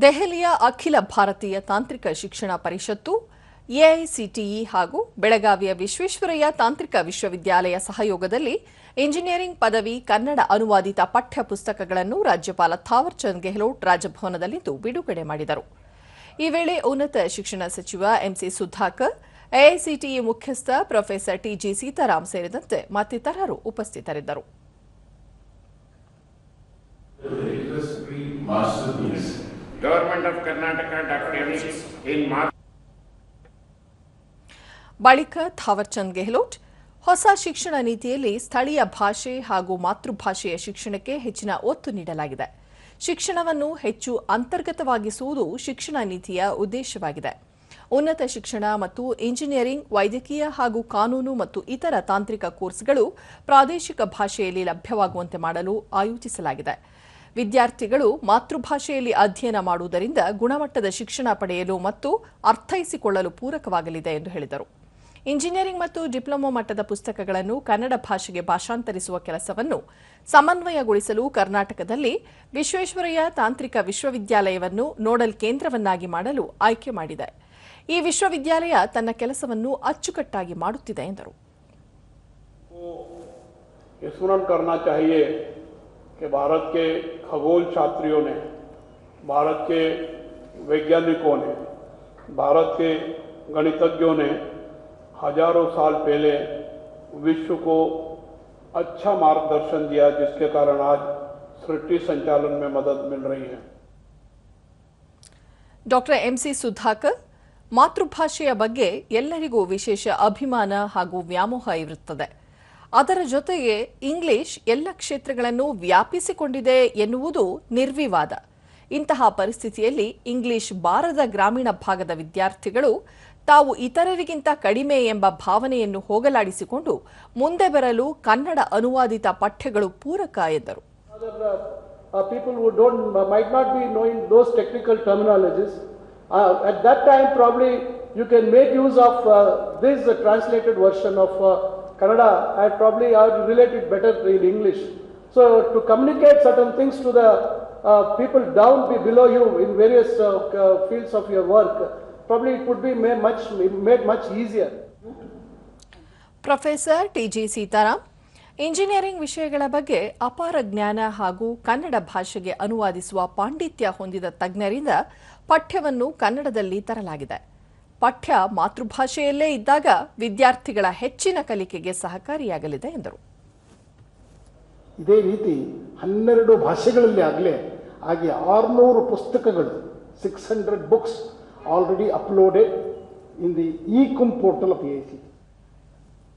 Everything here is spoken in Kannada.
ದೆಹಲಿಯ ಅಖಿಲ ಭಾರತೀಯ ತಾಂತ್ರಿಕ ಶಿಕ್ಷಣ ಪರಿಷತ್ತು, ಎಐಸಿಟಿಇ ಹಾಗೂ ಬೆಳಗಾವಿಯ ವಿಶ್ವೇಶ್ವರಯ್ಯ ತಾಂತ್ರಿಕ ವಿಶ್ವವಿದ್ಯಾಲಯ ಸಹಯೋಗದಲ್ಲಿ ಇಂಜಿನಿಯರಿಂಗ್ ಪದವಿ, ಕನ್ನಡ ಅನುವಾದಿತ ಪಠ್ಯ ಪುಸ್ತಕಗಳನ್ನು ರಾಜ್ಯಪಾಲ ಥಾವರ್ಚಂದ್ ಗೆಹ್ಲೋಟ್ ರಾಜಭವನದಲ್ಲಿಂದು ಬಿಡುಗಡೆ ಮಾಡಿದರು. ಈ ವೇಳೆ ಉನ್ನತ ಶಿಕ್ಷಣ ಸಚಿವ ಎಂಸಿ ಸುಧಾಕರ್, ಎಐಸಿಟಿಇ ಮುಖ್ಯಸ್ಥ ಪ್ರೊಫೆಸರ್ ಟಿಜಿ ಸೀತಾರಾಮ್ ಸೇರಿದಂತೆ ಮತ್ತಿತರರು ಉಪಸ್ಥಿತರಿದ್ದರು. Masterpiece. Of Karnataka Dr. ಇನ್ ಬಳಿಕ ಥಾವರ್ಚಂದ್ ಗೆಹ್ಲೋಟ್, ಹೊಸ ಶಿಕ್ಷಣ ನೀತಿಯಲ್ಲಿ ಸ್ಥಳೀಯ ಭಾಷೆ ಹಾಗೂ ಮಾತೃಭಾಷೆಯ ಶಿಕ್ಷಣಕ್ಕೆ ಹೆಚ್ಚಿನ ಒತ್ತು ನೀಡಲಾಗಿದೆ ಶಿಕ್ಷಣವನ್ನು ಹೆಚ್ಚು ಅಂತರ್ಗತವಾಗಿಸುವುದು ಶಿಕ್ಷಣ ನೀತಿಯ ಉದ್ದೇಶವಾಗಿದೆ ಉನ್ನತ ಶಿಕ್ಷಣ ಮತ್ತು ಇಂಜಿನಿಯರಿಂಗ್, ವೈದ್ಯಕೀಯ ಹಾಗೂ ಕಾನೂನು ಮತ್ತು ಇತರ ತಾಂತ್ರಿಕ ಕೋರ್ಸ್ಗಳು ಪ್ರಾದೇಶಿಕ ಭಾಷೆಯಲ್ಲಿ ಲಭ್ಯವಾಗುವಂತೆ ಮಾಡಲು ಆಯೋಜಿಸಲಾಗಿದೆ ವಿದ್ಯಾರ್ಥಿಗಳು ಮಾತೃಭಾಷೆಯಲ್ಲಿ ಅಧ್ಯಯನ ಮಾಡುವುದರಿಂದ ಗುಣಮಟ್ಟದ ಶಿಕ್ಷಣ ಪಡೆಯಲು ಮತ್ತು ಅರ್ಥೈಸಿಕೊಳ್ಳಲು ಪೂರಕವಾಗಲಿದೆ ಎಂದು ಹೇಳಿದರು. ಇಂಜಿನಿಯರಿಂಗ್ ಮತ್ತು ಡಿಪ್ಲೊಮೊ ಮಟ್ಟದ ಪುಸ್ತಕಗಳನ್ನು ಕನ್ನಡ ಭಾಷೆಗೆ ಭಾಷಾಂತರಿಸುವ ಕೆಲಸವನ್ನು ಸಮನ್ವಯಗೊಳಿಸಲು ಕರ್ನಾಟಕದಲ್ಲಿ ವಿಶ್ವೇಶ್ವರಯ್ಯ ತಾಂತ್ರಿಕ ವಿಶ್ವವಿದ್ಯಾಲಯವನ್ನು ನೋಡಲ್ ಕೇಂದ್ರವನ್ನಾಗಿ ಮಾಡಲು ಆಯ್ಕೆ ಮಾಡಿದೆ. ಈ ವಿಶ್ವವಿದ್ಯಾಲಯ ತನ್ನ ಕೆಲಸವನ್ನು ಅಚ್ಚುಕಟ್ಟಾಗಿ ಮಾಡುತ್ತಿದೆ ಎಂದರು. कि भारत के खगोल छात्रियों ने भारत के वैज्ञानिकों ने भारत के गणितज्ञों ने हजारों साल पहले विश्व को अच्छा मार्गदर्शन दिया जिसके कारण आज सृष्टि संचालन में मदद मिल रही है ಡಾಕ್ಟರ್ ಎಂಸಿ ಸುಧಾಕರ್ ಮಾತೃಭಾಷೆಯ ಬಗ್ಗೆ ಎಲ್ಲರಿಗೂ ವಿಶೇಷ ಅಭಿಮಾನ ಹಾಗೂ ವ್ಯಾಮೋಹ ಇರುತ್ತದೆ ಅದರ ಜೊತೆಗೆ ಇಂಗ್ಲಿಷ್ ಎಲ್ಲ ಕ್ಷೇತ್ರಗಳನ್ನು ವ್ಯಾಪಿಸಿಕೊಂಡಿದೆ ಎನ್ನುವುದು ನಿರ್ವಿವಾದ. ಇಂತಹ ಪರಿಸ್ಥಿತಿಯಲ್ಲಿ ಇಂಗ್ಲಿಷ್ ಬಾರದ ಗ್ರಾಮೀಣ ಭಾಗದ ವಿದ್ಯಾರ್ಥಿಗಳು ತಾವು ಇತರರಿಗಿಂತ ಕಡಿಮೆ ಎಂಬ ಭಾವನೆಯನ್ನು ಹೋಗಲಾಡಿಸಿಕೊಂಡು ಮುಂದೆ ಬರಲು ಕನ್ನಡ ಅನುವಾದಿತ ಪಠ್ಯಗಳು ಪೂರಕ ಎಂದರು. People who don't might not be knowing those technical terminologies that I probably you can make use of with the translated version Kannada I probably are related better in English so to communicate certain things to the people down be below you in various fields of your work probably it would be made much made much easier professor T G Sitaram engineering ವಿಷಯಗಳ ಬಗ್ಗೆ ಅಪಾರ ಜ್ಞಾನ ಹಾಗೂ ಕನ್ನಡ ಭಾಷೆಗೆ ಅನುವಾದಿಸುವ ಪಾಂಡಿತ್ಯ ಹೊಂದಿದ ತಜ್ಞರಿಂದ ಪಠ್ಯವನ್ನು ಕನ್ನಡದಲ್ಲಿ ತರಲಾಗಿದೆ. ಪಠ್ಯ ಮಾತೃಭಾಷೆಯಲ್ಲೇ ಇದ್ದಾಗ ವಿದ್ಯಾರ್ಥಿಗಳ ಹೆಚ್ಚಿನ ಕಲಿಕೆಗೆ ಸಹಕಾರಿಯಾಗಲಿದೆ ಎಂದರು. ಇದೇ ರೀತಿ ಹನ್ನೆರಡು ಭಾಷೆಗಳಲ್ಲಿ ಆಗಲೇ ಹಾಗೆ ಆರುನೂರು ಪುಸ್ತಕಗಳು six hundred books already uploaded in the E Kumbh portal of A C